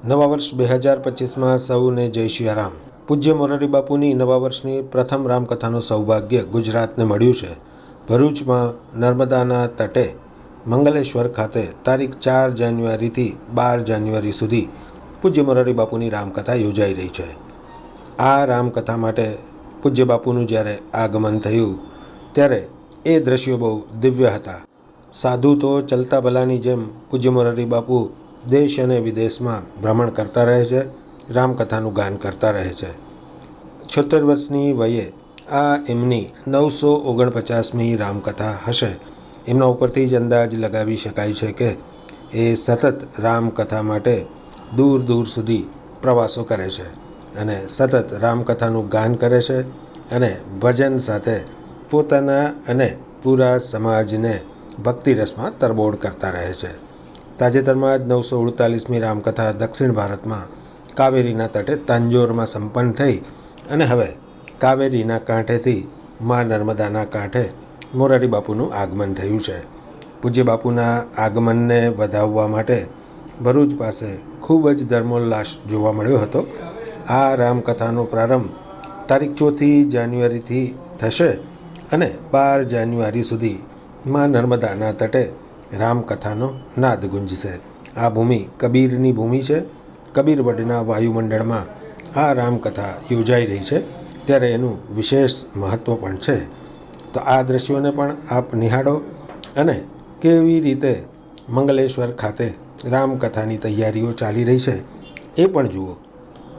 નવા વર્ષ બે હજાર પચીસમાં સૌને જય સિયારામ પૂજ્ય મોરારી બાપુની નવા વર્ષની પ્રથમ રામકથાનું સૌભાગ્ય ગુજરાતને મળ્યું છે. ભરૂચમાં નર્મદાના તટે મંગલેશ્વર ખાતે તારીખ ચાર જાન્યુઆરીથી બાર જાન્યુઆરી સુધી પૂજ્ય મોરારી બાપુની રામકથા યોજાઈ રહી છે. આ રામકથા માટે પૂજ્ય બાપુનું જ્યારે આગમન થયું, ત્યારે એ દ્રશ્યો બહુ દિવ્ય હતા. સાધુ તો ચલતા ભલાની જેમ પૂજ્ય મોરારી બાપુ દેશ અને વિદેશમાં ભ્રમણ કરતા રહે છે, રામકથાનું ગાન કરતા રહે છે. છોતેર વર્ષની વયે આ એમની નવસો ઓગણપચાસમી રામકથા હશે. એમના ઉપરથી જ અંદાજ લગાવી શકાય છે કે એ સતત રામકથા માટે દૂર દૂર સુધી પ્રવાસો કરે છે અને સતત રામકથાનું ગાન કરે છે અને ભજન સાથે પોતાના અને પૂરા સમાજને ભક્તિરસમાં તરબોળ કરતા રહે છે. તાજેતરમાં જ નવસો અડતાલીસમી રામકથા દક્ષિણ ભારતમાં કાવેરીના તટે તાંજોરમાં સંપન્ન થઈ અને હવે કાવેરીના કાંઠેથી મા નર્મદાના કાંઠે મોરારી બાપુનું આગમન થયું છે. પૂજ્ય બાપુના આગમનને વધાવવા માટે ભરૂચ પાસે ખૂબ જ ધર્મોલ્લાસ જોવા મળ્યો હતો. આ રામકથાનો પ્રારંભ તારીખ ચોથી જાન્યુઆરીથી થશે અને બાર જાન્યુઆરી સુધી મા નર્મદાના તટે રામકથાનો નાદ ગુંજશે. આ ભૂમિ કબીરની ભૂમિ છે. કબીરવડના વાયુમંડળમાં આ રામકથા યોજાઈ રહી છે ત્યારે એનું વિશેષ મહત્ત્વ પણ છે. તો આ દ્રશ્યોને પણ આપ નિહાળો અને કેવી રીતે મંગલેશ્વર ખાતે રામકથાની તૈયારીઓ ચાલી રહી છે એ પણ જુઓ.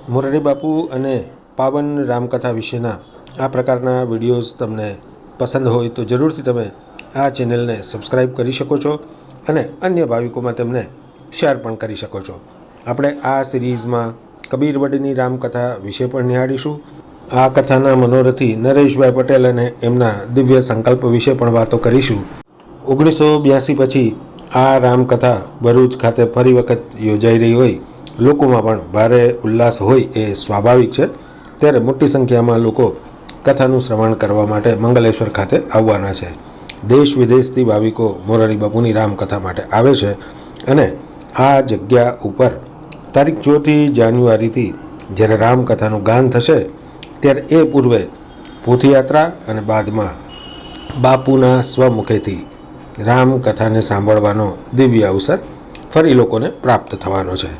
મુરળીબાપુ બાપુ અને પાવન રામકથા વિશેના આ પ્રકારના વિડીયોઝ તમને પસંદ હોય તો જરૂરથી તમે આ ચેનલને સબસ્ક્રાઈબ કરી શકો છો અને અન્ય ભાવિકોમાં તેમને શેર પણ કરી શકો છો. આપણે આ સિરીઝમાં કબીરવડની રામકથા વિશે પણ નિહાળીશું. આ કથાના મનોરથી નરેશભાઈ પટેલ અને એમના દિવ્ય સંકલ્પ વિશે પણ વાતો કરીશું. ઓગણીસો બ્યાસી પછી આ રામકથા ભરૂચ ખાતે ફરી વખત યોજાઈ રહી હોય, લોકોમાં પણ ભારે ઉલ્લાસ હોય એ સ્વાભાવિક છે. ત્યારે મોટી સંખ્યામાં લોકો કથાનું શ્રવણ કરવા માટે મંગલેશ્વર ખાતે આવવાના છે. દેશ વિદેશથી ભાવિકો મોરારી બાપુની રામકથા માટે આવે છે અને આ જગ્યા ઉપર તારીખ ચોથી જાન્યુઆરીથી જ્યારે રામકથાનું ગાન થશે, ત્યારે એ પૂર્વે પોથીયાત્રા અને બાદમાં બાપુના સ્વમુખેથી રામકથાને સાંભળવાનો દિવ્ય અવસર ફરી લોકોને પ્રાપ્ત થવાનો છે.